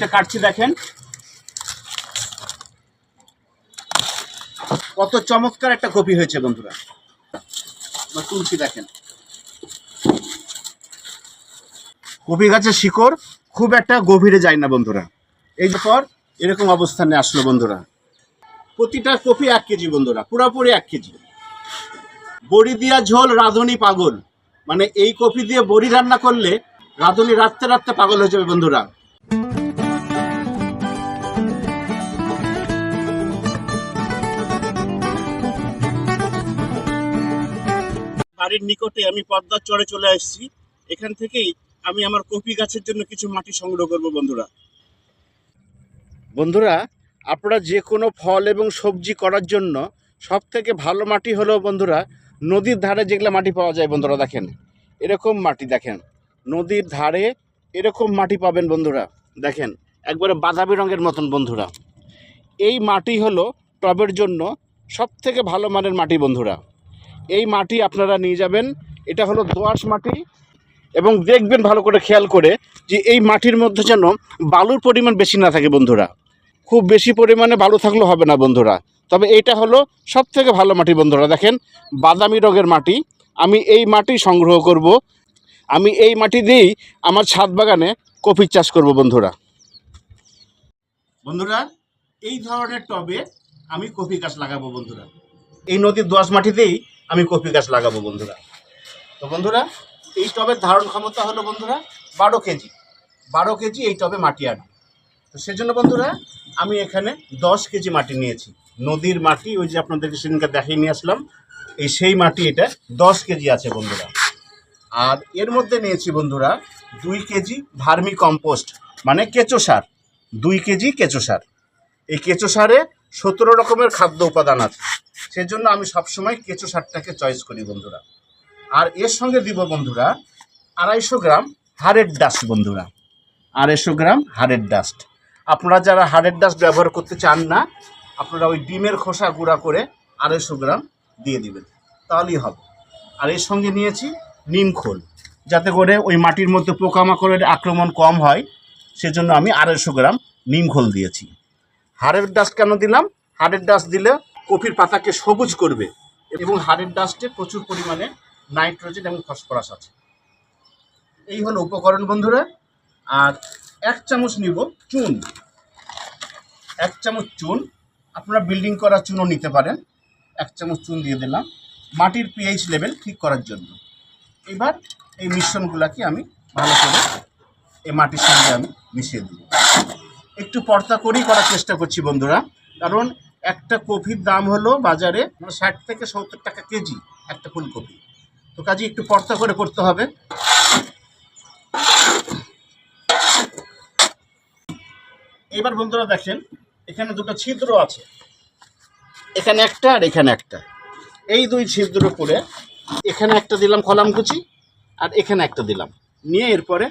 কপিটা কাটছি দেখেন। কত চমৎকার একটা কপি হয়েছে বন্ধুরা। তুলছি দেখেন। কপি গাছের শিকড় খুব একটা গভীরে যায় না বন্ধুরা। এই পর, এরকম অবস্থানে আসলো বন্ধুরা। প্রতিটা কপি এক কেজি বন্ধুরা, পুরোপুরি এক কেজি। বড়ি দিয়া ঝোল, রাঁধুনি পাগল। মানে এই কপি দিয়ে বড়ি রান্না করলে রাঁধুনি রাত্রে রাত্রে পাগল হয়ে যাবে বন্ধুরা। বাড়ির নিকটে আমি পদ্মার চরে চলে আসছি। এখান থেকেই আমি আমার কপি গাছের জন্য কিছু মাটি সংগ্রহ করব, বন্ধুরা। বন্ধুরা, আপনারা যে কোনো ফল এবং সবজি করার জন্য সব থেকে ভালো মাটি হলো, বন্ধুরা, নদীর ধারে যেগুলো মাটি পাওয়া যায়, বন্ধুরা, দেখেন। এরকম মাটি দেখেন। নদীর ধারে এরকম মাটি পাবেন, বন্ধুরা, দেখেন। একবারে বাদামি রঙের মতন, বন্ধুরা। এই মাটি হলো টবের জন্য সব থেকে ভালো মানের মাটি, বন্ধুরা। এই মাটি আপনারা নিয়ে যাবেন। এটা হলো দোআঁশ মাটি এবং দেখবেন ভালো করে খেয়াল করে যে এই মাটির মধ্যে যেন বালুর পরিমাণ বেশি না থাকে বন্ধুরা। খুব বেশি পরিমাণে বালু থাকলেও হবে না বন্ধুরা। তবে এইটা হলো সব থেকে ভালো মাটি বন্ধুরা, দেখেন বাদামি রঙের মাটি। আমি এই মাটি সংগ্রহ করব। আমি এই মাটি দিয়েই আমার ছাদ বাগানে কফি চাষ করব বন্ধুরা। বন্ধুরা, এই ধরনের টবে আমি কফি গাছ লাগাবো বন্ধুরা। এই নদীর দোয়াশ মাটিতেই আমি কফি গাছ লাগাবো, বন্ধুরা। তো বন্ধুরা, এই টবের ধারণ ক্ষমতা হলো বন্ধুরা বারো কেজি। বারো কেজি এই টবে মাটি আনবে তো সেজন্য বন্ধুরা, আমি এখানে দশ কেজি মাটি নিয়েছি। নদীর মাটি, ওই যে আপনাদেরকে সেদিনকে দেখিয়ে নিয়ে আসলাম, এই সেই মাটি এটা দশ কেজি আছে বন্ধুরা। আর এর মধ্যে নিয়েছি বন্ধুরা দুই কেজি ভার্মি কম্পোস্ট মানে কেঁচো সার। দুই কেজি কেঁচো সার। এই কেঁচো সারে সতেরো রকমের খাদ্য উপাদান আছে। সেজন্য আমি সবসময় কেঁচো সারটাকে চয়েস করি বন্ধুরা। আর এর সঙ্গে দিব বন্ধুরা আড়াইশো গ্রাম হাড়ের ডাস্ট বন্ধুরা। আড়াইশো গ্রাম হাড়ের ডাস্ট আপনারা যারা হাড়ের ডাস্ট ব্যবহার করতে চান না, আপনারা ওই ডিমের খোসা গুঁড়া করে আড়াইশো গ্রাম দিয়ে দিবেন। তাহলেই হবে। আর এর সঙ্গে নিয়েছি নিম খোল। যাতে করে ওই মাটির মধ্যে পোকামাকড়ের আক্রমণ কম হয়, সেজন্য আমি আড়াইশো গ্রাম নিম খোল দিয়েছি। হাড়ের ডাস্ট কেন দিলাম? হাড়ের ডাস্ট দিলে কপির পাতাকে সবুজ করবে এবং হাড়ের ডাস্টে প্রচুর পরিমাণে নাইট্রোজেন এবং ফসফরাস আছে। এই হলো উপকরণ বন্ধুরা। আর এক চামচ নিব চুন। এক চামচ চুন। আপনারা বিল্ডিং করা চুনও নিতে পারেন। এক চামচ চুন দিয়ে দিলাম। মাটির পিএইচ লেভেল ঠিক করার জন্য। এবার এই মিশ্রণগুলোকে আমি ভালো করে এই মাটির সঙ্গে আমি মিশিয়ে দেব একটু পর্তা করেই করার চেষ্টা করছি বন্ধুরা। কারণ একটা কপির দাম হলো বাজারে মানে ষাট থেকে সত্তর টাকা কেজি একটা ফুলকপি। তো কাজে একটু পর্তা করে করতে হবে। এবার বন্ধুরা দেখেন, এখানে দুটো ছিদ্র আছে। এখানে একটা আর এখানে একটা। এই দুই ছিদ্র করে এখানে একটা দিলাম কলামকুচি আর এখানে একটা দিলাম। নিয়ে এরপরে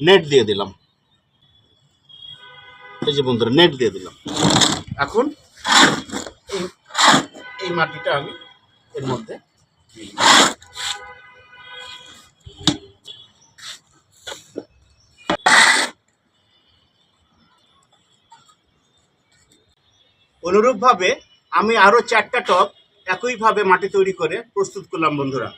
নেট দিয়ে দিলাম। এই যে বন্ধুরা নেট দিয়ে দিলাম। এখন এই এই মাটিটা আমি এর মধ্যে। অনুরূপভাবে আমি আরও চারটা টব একইভাবে মাটি তৈরি করে প্রস্তুত করলাম বন্ধুরা।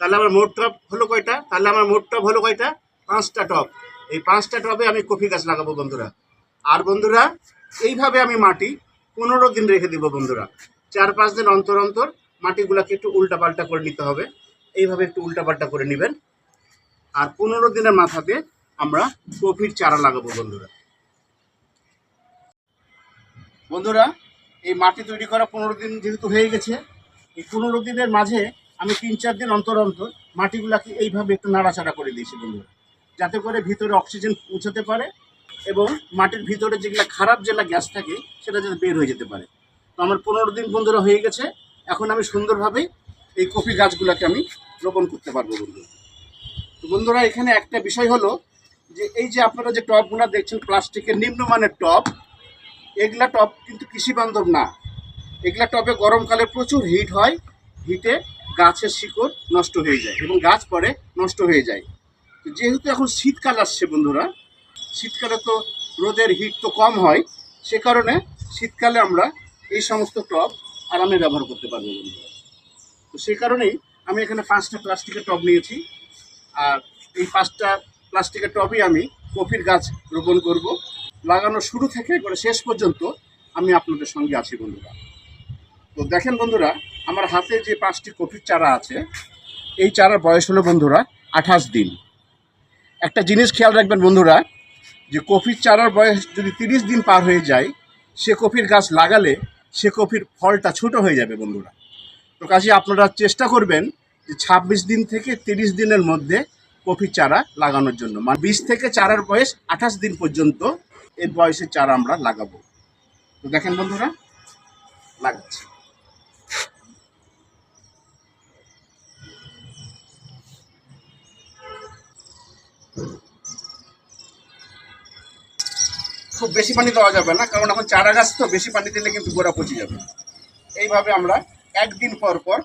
তাহলে আমার মোট টপ হলো কয়টা? তাহলে আমার মোট টপ হলো কয়টা? পাঁচটা টপ এই পাঁচটা টবে আমি কফি গাছ লাগাবো বন্ধুরা। আর বন্ধুরা, এইভাবে আমি মাটি পনেরো দিন রেখে দিব বন্ধুরা। চার পাঁচ দিন অন্তর অন্তর মাটিগুলোকে একটু উল্টাপাল্টা করে নিতে হবে। এইভাবে একটু উল্টাপাল্টা করে নেবেন। আর পনেরো দিনের মাথাতে আমরা কফির চারা লাগাবো বন্ধুরা। বন্ধুরা, এই মাটি তৈরি করা পনেরো দিন যেহেতু হয়ে গেছে, এই পনেরো দিনের মাঝে আমি তিন চার দিন অন্তর অন্তর মাটিগুলাকে এইভাবে একটু নাড়াচাড়া করে দিয়েছি বন্ধুরা। যাতে করে ভিতরে অক্সিজেন পৌঁছাতে পারে এবং মাটির ভিতরে যেগুলো খারাপ যেগুলো গ্যাস থাকে, সেটা যাতে বের হয়ে যেতে পারে। তো আমার পনেরো দিন বন্ধুরা হয়ে গেছে। এখন আমি সুন্দরভাবে এই কফি গাছগুলোকে আমি রোপণ করতে পারব বন্ধুরা। তো বন্ধুরা, এখানে একটা বিষয় হলো যে, এই যে আপনারা যে টবগুলো দেখছেন, প্লাস্টিকের নিম্নমানের টব এগুলা টব কিন্তু কৃষি বান্ধব না। এগুলা টবে গরমকালে প্রচুর হিট হয়, হিটে গাছের শিকড় নষ্ট হয়ে যায় এবং গাছ পরে নষ্ট হয়ে যায়। যেহেতু এখন শীতকাল আসছে বন্ধুরা শীতকালে তো রোদের হিট তো কম হয়, সে কারণে শীতকালে আমরা এই সমস্ত টব আরামে ব্যবহার করতে পারব বন্ধুরা। তো সেই কারণেই আমি এখানে পাঁচটা প্লাস্টিকের টব নিয়েছি। আর এই পাঁচটা প্লাস্টিকের টবই আমি কফির গাছ রোপণ করব। লাগানো শুরু থেকে করে শেষ পর্যন্ত আমি আপনাদের সঙ্গে আছি বন্ধুরা। তো দেখেন বন্ধুরা, আমার হাতে যে পাঁচটি কফির চারা আছে, এই চারার বয়স হলো বন্ধুরা আঠাশ দিন। একটা জিনিস খেয়াল রাখবেন বন্ধুরা যে কফির চারার বয়স যদি তিরিশ দিন পার হয়ে যায়, সে কফির গাছ লাগালে সে কফির ফলটা ছোট হয়ে যাবে বন্ধুরা। তো কাজে আপনারা চেষ্টা করবেন যে ছাব্বিশ দিন থেকে তিরিশ দিনের মধ্যে কফির চারা লাগানোর জন্য। মানে বিশ থেকে চারার বয়স আঠাশ দিন পর্যন্ত এই বয়সের চারা আমরা লাগাবো। তো দেখেন বন্ধুরা, লাগাচ্ছি। খুব বেশি পানি দেওয়া যাবে না, কারণ এখন চারা গাছ তো বেশি পানি দিলে কিন্তু গোড়া পচে যাবে। এইভাবে আমরা একদিন পর পর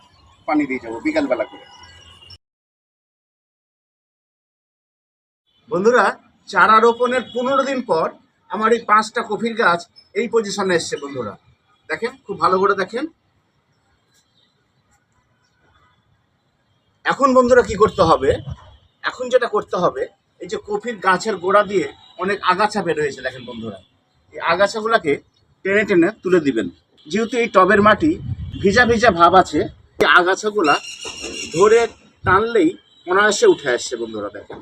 পানি দিয়ে যাব, বিকালবেলা করে। বন্ধুরা, চারা রোপণের পনেরো দিন পর আমার এই পাঁচটা কফির গাছ এই পজিশনে এসছে বন্ধুরা। দেখেন, খুব ভালো করে দেখেন। এখন বন্ধুরা কি করতে হবে? এখন যেটা করতে হবে এই যে কফির গাছের গোড়া দিয়ে অনেক আগাছা বের হয়েছে দেখেন বন্ধুরা। এই আগাছাগুলোকে টেনে টেনে তুলে দিবেন। যেহেতু এই টবের মাটি ভিজা ভিজা ভাব আছে, এই আগাছাগুলা ধরে টানলেই অনায়াসে উঠে আসছে বন্ধুরা দেখেন।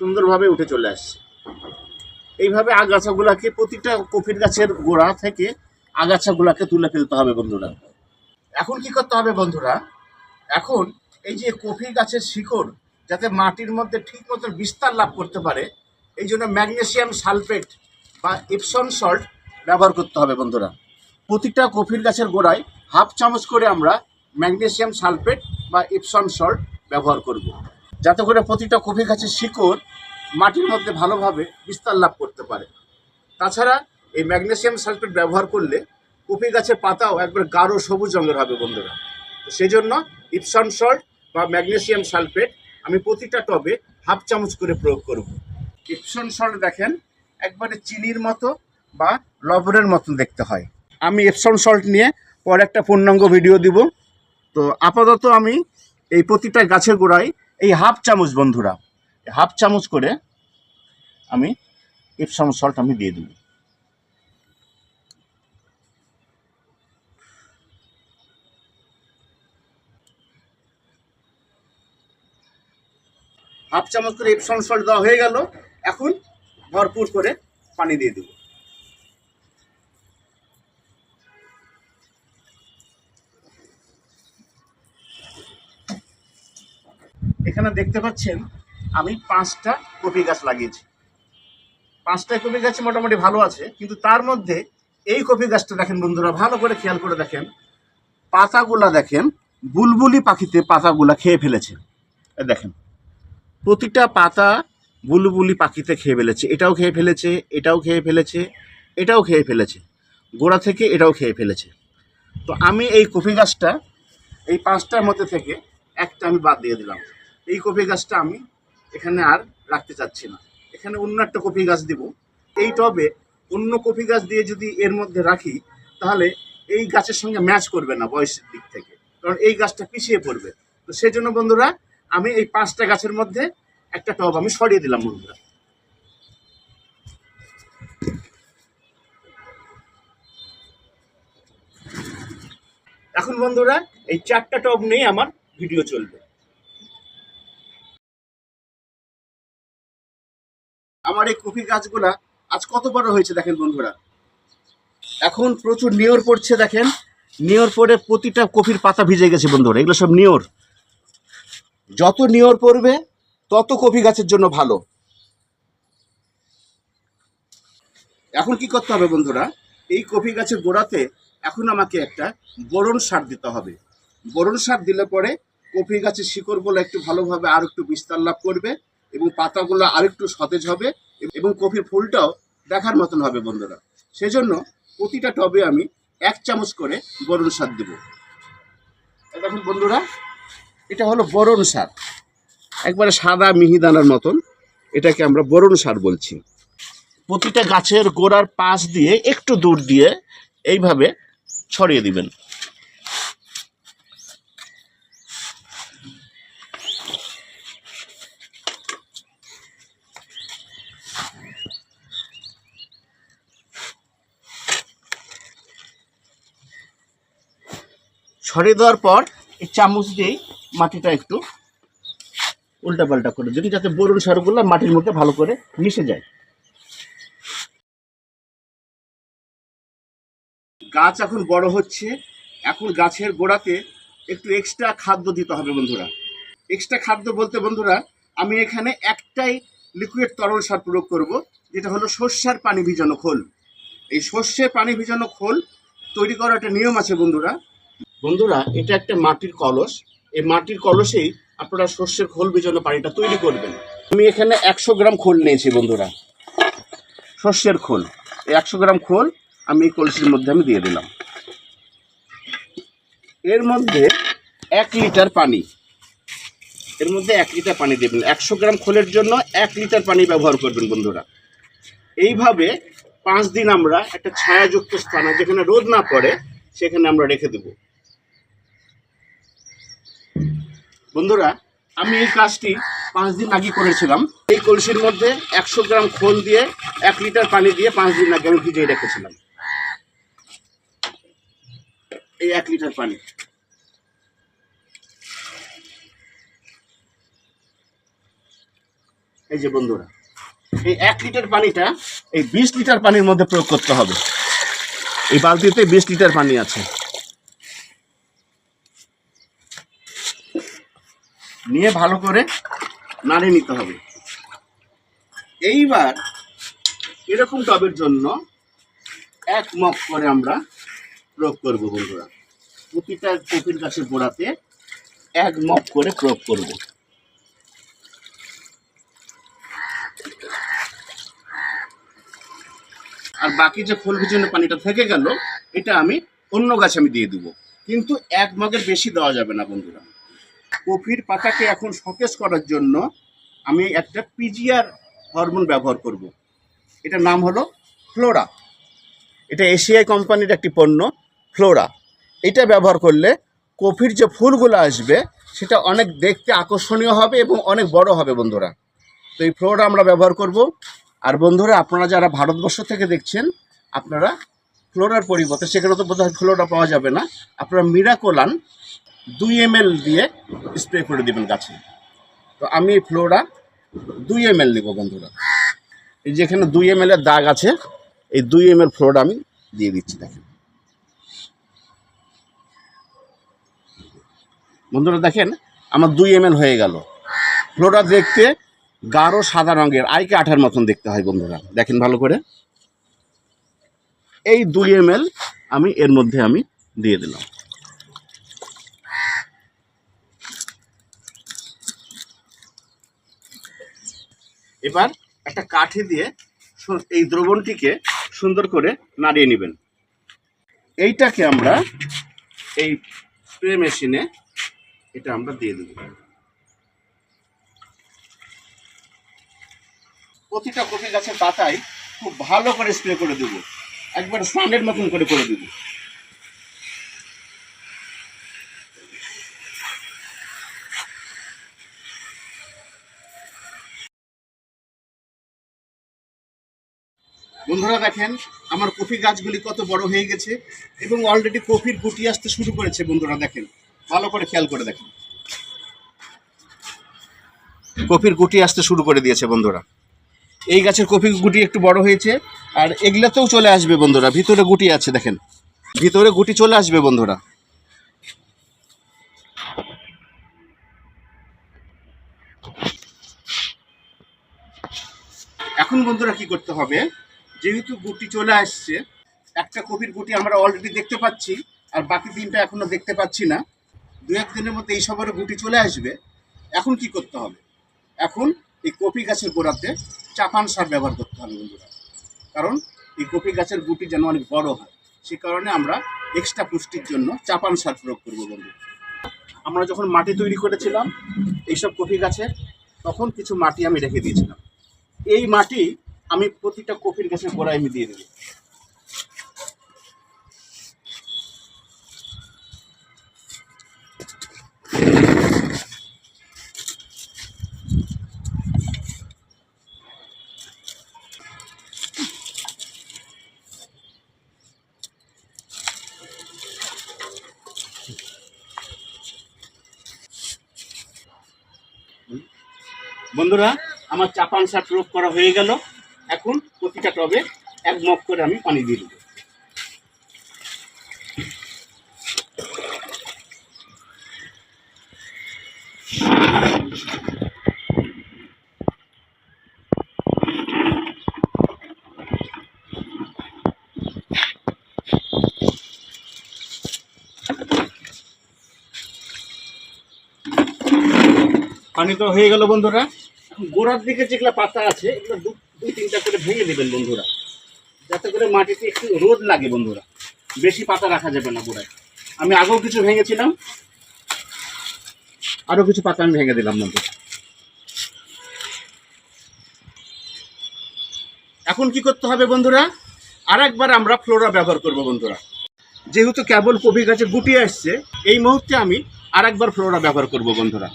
সুন্দরভাবে উঠে চলে আসছে। এইভাবে আগাছাগুলাকে প্রতিটা কফির গাছের গোড়া থেকে আগাছাগুলাকে তুলে ফেলতে হবে বন্ধুরা। এখন কি করতে হবে বন্ধুরা? এখন এই যে কফি গাছের শিকড় যাতে মাটির মধ্যে ঠিক মতো বিস্তার লাভ করতে পারে, এই জন্য ম্যাগনেসিয়াম সালফেট বা ইপসন সল্ট ব্যবহার করতে হবে বন্ধুরা। প্রতিটা কফির গাছের গোড়ায় হাফ চামচ করে আমরা ম্যাগনেসিয়াম সালফেট বা ইপসন সল্ট ব্যবহার করব। যাতে করে প্রতিটা কফি গাছের শিকড় মাটির মধ্যে ভালোভাবে বিস্তার লাভ করতে পারে। তাছাড়া এই ম্যাগনেসিয়াম সালফেট ব্যবহার করলে কফি গাছের পাতাও একবার গাঢ় সবুজ রঙের হবে বন্ধুরা। সেই জন্য ইপসন সল্ট বা ম্যাগনেসিয়াম সালফেট আমি প্রতিটা টবে হাফ চামচ করে প্রয়োগ করব। ইপসন সল্ট দেখেন, একবারে চিনির মতো বা লবণের মতন দেখতে হয়। আমি এপসন সল্ট নিয়ে পরে একটা পূর্ণাঙ্গ ভিডিও দিব। তো আপাতত আমি এই প্রতিটা গাছের গোড়ায় এই হাফ চামচ বন্ধুরা, হাফ চামচ করে আমি এপসন সল্ট আমি দিয়ে দেবো। হাফ চামচ করে এপসন সল্ট দেওয়া হয়ে গেল। এখন ভরপুর করে পানি দিয়ে দেবো। এখানে দেখতে পাচ্ছেন, আমি পাঁচটা কপি গাছ লাগিয়েছি। পাঁচটা কপি গাছ মোটামুটি ভালো আছে, কিন্তু তার মধ্যে এই কপি গাছটা দেখেন বন্ধুরা, ভালো করে খেয়াল করে দেখেন। পাতাগুলা দেখেন, বুলবুলি পাখিতে পাতাগুলা খেয়ে ফেলেছে। দেখেন। প্রতিটা পাতা বুলবুলি পাখিতে খেয়ে ফেলেছে। এটাও খেয়ে ফেলেছে, এটাও খেয়ে ফেলেছে, এটাও খেয়ে ফেলেছে। গোড়া থেকে এটাও খেয়ে ফেলেছে। তো আমি এই কফি গাছটা, এই পাঁচটার মধ্যে থেকে একটা আমি বাদ দিয়ে দিলাম। এই কফি গাছটা আমি এখানে আর রাখতে চাচ্ছি না। এখানে অন্য একটা কফি গাছ দিব। এই টবে অন্য কফি গাছ দিয়ে যদি এর মধ্যে রাখি, তাহলে এই গাছের সঙ্গে ম্যাচ করবে না বয়সের দিক থেকে। কারণ এই গাছটা পিছিয়ে পড়বে। তো সেই জন্য বন্ধুরা আমি এই পাঁচটা গাছের মধ্যে একটা টব আমি সরিয়ে দিলাম বন্ধুরা। এখন বন্ধুরা, এই চারটা টব নিয়ে আমার ভিডিও চলবে। আমার এই কফি গাছগুলা আজ কত বড় হয়েছে দেখেন বন্ধুরা। এখন প্রচুর নিয়র পড়ছে দেখেন। নিয়র পড়ে প্রতিটা কফির পাতা ভিজে গেছে বন্ধুরা, এগুলো সব নিয়র যত নিয়র পড়বে, তত কফি গাছের জন্য ভালো। এখন কি করতে হবে বন্ধুরা? এই কফি গাছের গোড়াতে এখন আমাকে একটা বোরন সার দিতে হবে। বোরন সার দিলে পরে কফি গাছের শিকড়গুলো একটু ভালোভাবে আর একটু বিস্তার লাভ করবে এবং পাতাগুলো আরেকটু সতেজ হবে এবং কফির ফুলটাও দেখার মতন হবে বন্ধুরা। সেজন্য প্রতিটা টবে আমি এক চামচ করে বোরন সার দেব। দেখুন বন্ধুরা এটা হলো বরণ সার। একবারে সাদা মিহিদানার মতন, এটাকে আমরা বরণ সার বলছি। প্রতিটা গাছের গোড়ার পাশ দিয়ে একটু দূর দিয়ে এইভাবে ছড়িয়ে দিবেন। ছড়িয়ে দেওয়ার পর এই চামচ দিয়েই মাটিটা একটু উল্টাপাল্টা করে দিন যাতে বরুণ সারগুলো মাটির মধ্যে ভালো করে মিশে যায়। গাছ এখন বড় হচ্ছে, এখন গাছের গোড়াতে একটু এক্সট্রা খাদ্য দিতে হবে বন্ধুরা। এক্সট্রা খাদ্য বলতে বন্ধুরা, আমি এখানে একটাই লিকুইড তরল সার প্রয়োগ করব, যেটা হলো সর্ষের পানি ভিজানো খোল। এই সর্ষের পানি ভিজানো খোল তৈরি করার একটা নিয়ম আছে বন্ধুরা। বন্ধুরা, এটা একটা মাটির কলস এই মাটির কলসেই আপনারা সর্ষের খোল ভিজানো পানিটা তৈরি করবেন। আমি এখানে একশো গ্রাম খোল নিয়েছি বন্ধুরা। সর্ষের খোল। এই একশো গ্রাম খোল আমি এই কলসির মধ্যে আমি দিয়ে দিলাম। এর মধ্যে এক লিটার পানি। এর মধ্যে এক লিটার পানি দেবেন। একশো গ্রাম খোলের জন্য এক লিটার পানি ব্যবহার করবেন বন্ধুরা। এইভাবে পাঁচ দিন আমরা একটা ছায়াযুক্ত স্থানে যেখানে রোদ না পড়ে, সেখানে আমরা রেখে দেব। বন্ধুরা, আমি এই কাজটি পাঁচ দিন আগে করেছিলাম। এই কলসির মধ্যে একশো গ্রাম খোল দিয়ে এক লিটার পানি দিয়ে পাঁচ দিন আগে আমি ভিজিয়ে রেখেছিলাম। এই এক লিটার পানি। এই যে বন্ধুরা, এই এক লিটার পানিটা এই বিশ লিটার পানির মধ্যে প্রয়োগ করতে হবে। এই বালতিতে বিশ লিটার পানি আছে। নিয়ে ভালো করে নাড়ে নিতে হবে। এইবার এরকম টবের জন্য এক মগ করে আমরা প্রয়োগ করব বন্ধুরা। প্রতিটা কপির গাছের গোড়াতে এক মগ করে প্রয়োগ করব। আর বাকি যে ফুল ভিজানো পানিটা থেকে গেল, এটা আমি অন্য গাছে আমি দিয়ে দেবো। কিন্তু এক মগের বেশি দেওয়া যাবে না বন্ধুরা। কফির পাতাকে এখন সতেজ করার জন্য আমি একটা পিজিআর হরমোন ব্যবহার করব। এটার নাম হলো ফ্লোরা। এটা এশিয়াই কোম্পানির একটি পণ্য, ফ্লোরা। এটা ব্যবহার করলে কফির যে ফুলগুলো আসবে, সেটা অনেক দেখতে আকর্ষণীয় হবে এবং অনেক বড় হবে বন্ধুরা। তো এই ফ্লোরা আমরা ব্যবহার করব। আর বন্ধুরা, আপনারা যারা ভারতবর্ষ থেকে দেখছেন, আপনারা ফ্লোরার পরিবর্তে, সেখানে তো বোধহয় ফ্লোরা পাওয়া যাবে না, আপনারা মিরাকোলান দুই এম দিয়ে স্প্রে করে দেবেন গাছে। তো আমি ফ্লোরা দুই এম এল নেব বন্ধুরা। এই যেখানে দুই এম এর দাগ আছে, এই দুই এম এল ফ্লোরা আমি দিয়ে দিচ্ছি, দেখেন। বন্ধুরা, দেখেন, আমার দুই এম হয়ে গেল। ফ্লোরা দেখতে গাঢ় সাদা রঙের, আইকে আঠার মতন দেখতে হয় বন্ধুরা। দেখেন ভালো করে। এই দুই এম আমি এর মধ্যে আমি দিয়ে দিলাম। এবার একটা কাঠি দিয়ে এই দ্রবণটিকে সুন্দর করে নাড়িয়ে নেবেন। এইটাকে আমরা এই স্প্রে মেশিনে এটা আমরা দিয়ে দেব। প্রতিটা কফি গাছের পাতায় খুব ভালো করে স্প্রে করে দেব। একবার স্নানের মতন করে করে দেব। বন্ধুরা দেখেন, আমার কফি গাছগুলি কত বড় হয়ে গেছে এবং অলরেডি কফির গুটি আসতে শুরু করেছে বন্ধুরা, দেখেন। ভালো করে খেয়াল করে দেখেন। কফির গুটি আসতে শুরু করে দিয়েছে বন্ধুরা। এই গাছের কফি গুটি একটু বড় হয়েছে, আর এগুলাতেও চলে আসবে বন্ধুরা, ভিতরে গুটি আছে, দেখেন। ভিতরে গুটি চলে আসবে বন্ধুরা। এখন বন্ধুরা কি করতে হবে? যেহেতু গুটি চলে আসছে, একটা কপির গুটি আমরা অলরেডি দেখতে পাচ্ছি, আর বাকি তিনটা এখনও দেখতে পাচ্ছি না। দু এক দিনের মধ্যে এই সবারও গুটি চলে আসবে। এখন কি করতে হবে? এখন এই কপি গাছের গোড়াতে চাপান সার ব্যবহার করতে হবে বন্ধুরা। কারণ এই কপি গাছের গুটি যেন অনেক বড় হয়, সে কারণে আমরা এক্সট্রা পুষ্টির জন্য চাপান সার প্রয়োগ করব বন্ধু আমরা যখন মাটি তৈরি করেছিলাম, এইসব কপি গাছের, তখন কিছু মাটি আমি রেখে দিয়েছিলাম। এই মাটি আমি প্রতিটা কপির গাছের গোড়ায় আমি দিয়ে দেবো। বন্ধুরা, আমার চাপান সার প্রয়োগ করা হয়ে গেল। এখন প্রতিটা টবে এক মগ করে আমি পানি দিয়ে দেবো। পানি তো হয়ে গেল বন্ধুরা। গোড়ার দিকে যেগুলো পাতা আছে, এগুলো দুই তিনটা করে ভেঙে দেবেন বন্ধুরা। যাতে করে মাটিতে একটু রোদ লাগে বন্ধুরা। বেশি পাতা রাখা যাবে না গোড়ায় আমি আগেও কিছু ভেঙেছিলাম। আরও কিছু পাতা আমি ভেঙে দিলাম বন্ধুরা। এখন কি করতে হবে বন্ধুরা? আর একবার আমরা ফ্লোরা ব্যবহার করব বন্ধুরা। যেহেতু কেবল কপি গাছে গুটি আসছে, এই মুহূর্তে আমি আর একবার ফ্লোরা ব্যবহার করব বন্ধুরা।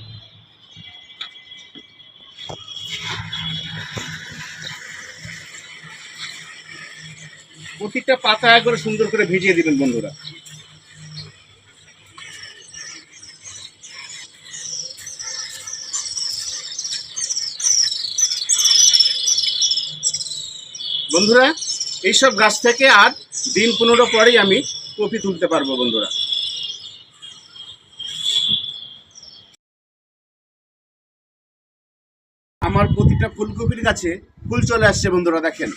প্রতিটা পাতা একবারে সুন্দর করে ভিজিয়ে দিবেন বন্ধুরা। বন্ধুরা, এইসব গাছ থেকে আর দিন পনেরো পরেই আমি কপি তুলতে পারব বন্ধুরা। আমার প্রতিটা ফুলকপির গাছে ফুল চলে আসছে বন্ধুরা, দেখেন।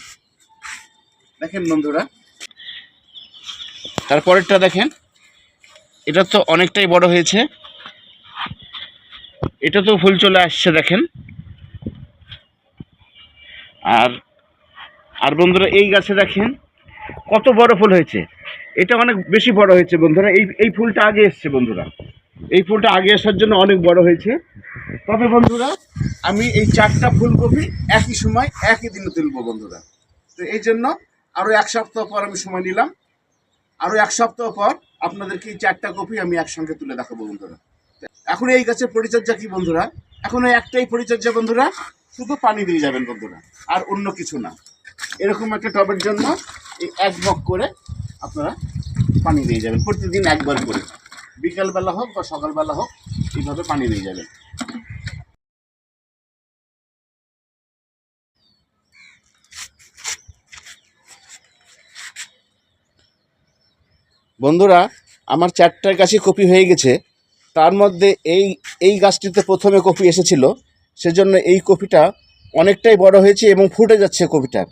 দেখেন বন্ধুরা। তারপরেরটা দেখেন। এটা তো অনেকটাই বড় হয়েছে। এটা তো ফুল চলে আসছে, দেখেন। আর আর বন্ধুরা, এই গাছে দেখেন, কত বড় ফুল হয়েছে। এটা অনেক বেশি বড় হয়েছে, বন্ধুরা। এই এই ফুলটা আগে এসছে, বন্ধুরা। এই ফুলটা আগে আসার জন্য অনেক বড় হয়েছে। তবে বন্ধুরা, আমি এই চারটা ফুলকপি একই সময় একই দিনে তুলবো, বন্ধুরা। তো এই জন্য আরও এক সপ্তাহ পর আমি সময় নিলাম। আরও এক সপ্তাহ পর আপনাদেরকে এই চারটা কপি আমি একসঙ্গে তুলে দেখাবো বন্ধুরা। এখন এই গাছের পরিচর্যা কি বন্ধুরা? এখন একটাই পরিচর্যা বন্ধুরা, শুধু পানি দিয়ে যাবেন বন্ধুরা, আর অন্য কিছু না। এরকম একটা টবের জন্য এই এক মগ করে আপনারা পানি দিয়ে যাবেন, প্রতিদিন একবার করে। বিকালবেলা হোক বা সকালবেলা হোক, এইভাবে পানি দিয়ে যাবেন। বন্ধুরা, আমার চারটার গাছে কপি হয়ে গেছে। তার মধ্যে এই এই গাছটিতে প্রথমে কপি এসেছিল। সেজন্য এই কপিটা অনেকটাই বড় হয়েছে এবং ফুটে যাচ্ছে কপিটা।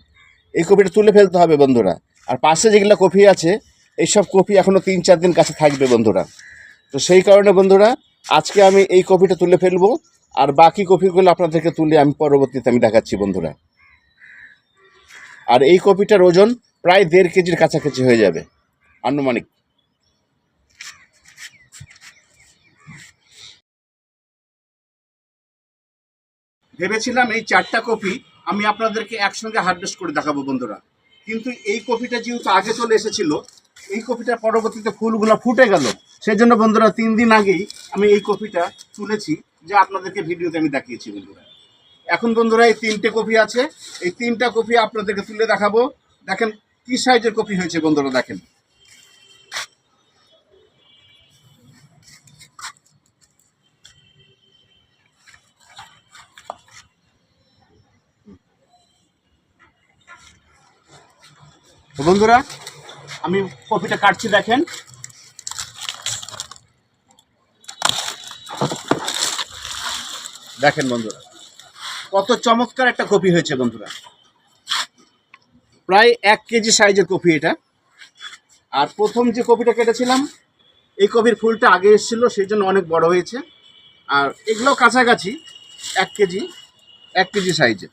এই কপিটা তুলে ফেলতে হবে বন্ধুরা। আর পাশে যেগুলো কপি আছে, এইসব কপি এখনও তিন চার দিন কাছে থাকবে বন্ধুরা। তো সেই কারণে বন্ধুরা, আজকে আমি এই কপিটা তুলে ফেলব। আর বাকি কপিগুলো আপনাদেরকে তুলে আমি পরবর্তীতে আমি দেখাচ্ছি বন্ধুরা। আর এই কপিটার ওজন প্রায় দেড় কেজির কাছাকাছি হয়ে যাবে, আনুমানিক। ভেবেছিলাম এই চারটা কপি আমি আপনাদেরকে একসঙ্গে হারভেস্ট করে দেখাবো বন্ধুরা। কিন্তু এই কপিটা যেহেতু আগে চলে এসেছিল, এই কপিটার পরবর্তীতে ফুলগুলো ফুটে গেল। সেই জন্য বন্ধুরা তিন দিন আগেই আমি এই কপিটা তুলেছি, যা আপনাদেরকে ভিডিওতে আমি দেখিয়েছি বন্ধুরা। এখন বন্ধুরা এই তিনটে কপি আছে, এই তিনটা কপি আপনাদেরকে তুলে দেখাবো। দেখেন কি সাইজের কপি হয়েছে বন্ধুরা, দেখেন। বন্ধুরা, আমি কপিটা কাটছি, দেখেন। দেখেন বন্ধুরা, কত চমৎকার একটা কপি হয়েছে বন্ধুরা। প্রায় এক কেজি সাইজের কপি এটা। আর প্রথম যে কপিটা কেটেছিলাম, এই কপির ফুলটা আগে এসেছিল, সেই জন্য অনেক বড় হয়েছে। আর এগুলো কাছাকাছি এক কেজি এক কেজি সাইজের।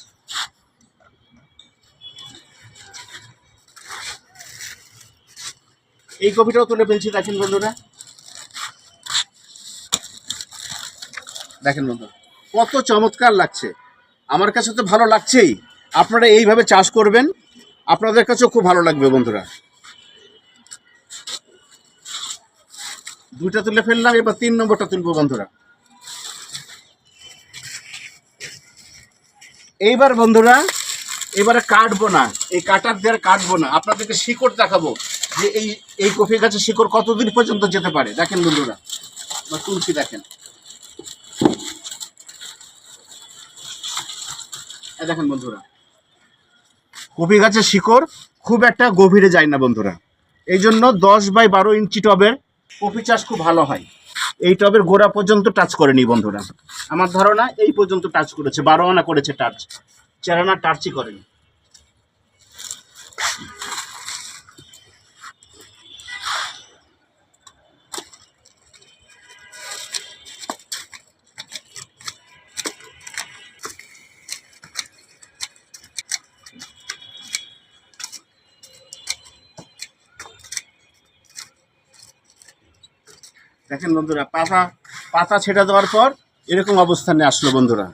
এই কপিটাও তুলে ফেলছি, দেখেন বন্ধুরা। দেখেন বন্ধুরা, কত চমৎকার লাগছে। আমার কাছে তো ভালো লাগছেই। আপনারা এইভাবে চাষ করবেন, আপনাদের কাছেও খুব ভালো লাগবে বন্ধুরা। দুইটা তুলে ফেললাম, এবার তিন নম্বরটা তুলবো বন্ধুরা। এইবার বন্ধুরা, এবারে কাটবো না, এই কাটার দিয়ে কাটবো না। আপনাদেরকে শিকড় দেখাবো। যে এই এই কফি গাছের শিকড় কতদিন পর্যন্ত যেতে পারে? দেখেন বন্ধুরা। বা তুলসী দেখেন। দেখেন বন্ধুরা। কফি গাছের শিকড় খুব একটা গভীরে যায় না বন্ধুরা। এই জন্য দশ বাই বারো ইঞ্চি টবের কফি চাষ খুব ভালো হয়। এই টবের গোড়া পর্যন্ত টাচ করেনি বন্ধুরা। আমার ধারণা এই পর্যন্ত টাচ করেছে, বারো আনা করেছে টাচ। চারানা টাচই করেনি। দেখেন বন্ধুরা, পাতা পাতা ছেটে দেওয়ার পর এরকম অবস্থানে আসলো বন্ধুরা।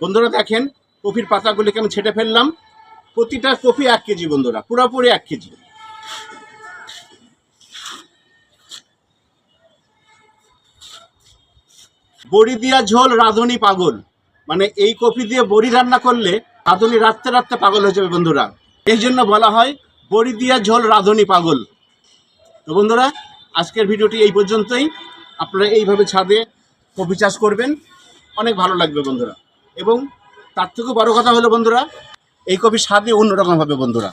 বন্ধুরা দেখেন কফির পাতাগুলিকে আমি ছেটে ফেললাম। প্রতিটা কফি এক কেজি বন্ধুরা, পুরোপুরি এক কেজি। বড়ি দিয়া ঝোল, রাঁধুনি পাগল। মানে এই কফি দিয়ে বড়ি রান্না করলে রাঁধুনি রাত্রে রাত্রে পাগল হয়ে যাবে বন্ধুরা। এই জন্য বলা হয়, বড়ি দিয়া ঝোল, রাঁধুনি পাগল। তো বন্ধুরা আজকের ভিডিওটি এই পর্যন্তই। আপনারা এইভাবে ছাদে কপি চাষ করবেন। অনেক ভালো লাগবে বন্ধুরা। এবং তার থেকেও বড়ো কথা হলো বন্ধুরা, এই কফি স্বাদই অন্যরকম হবে বন্ধুরা।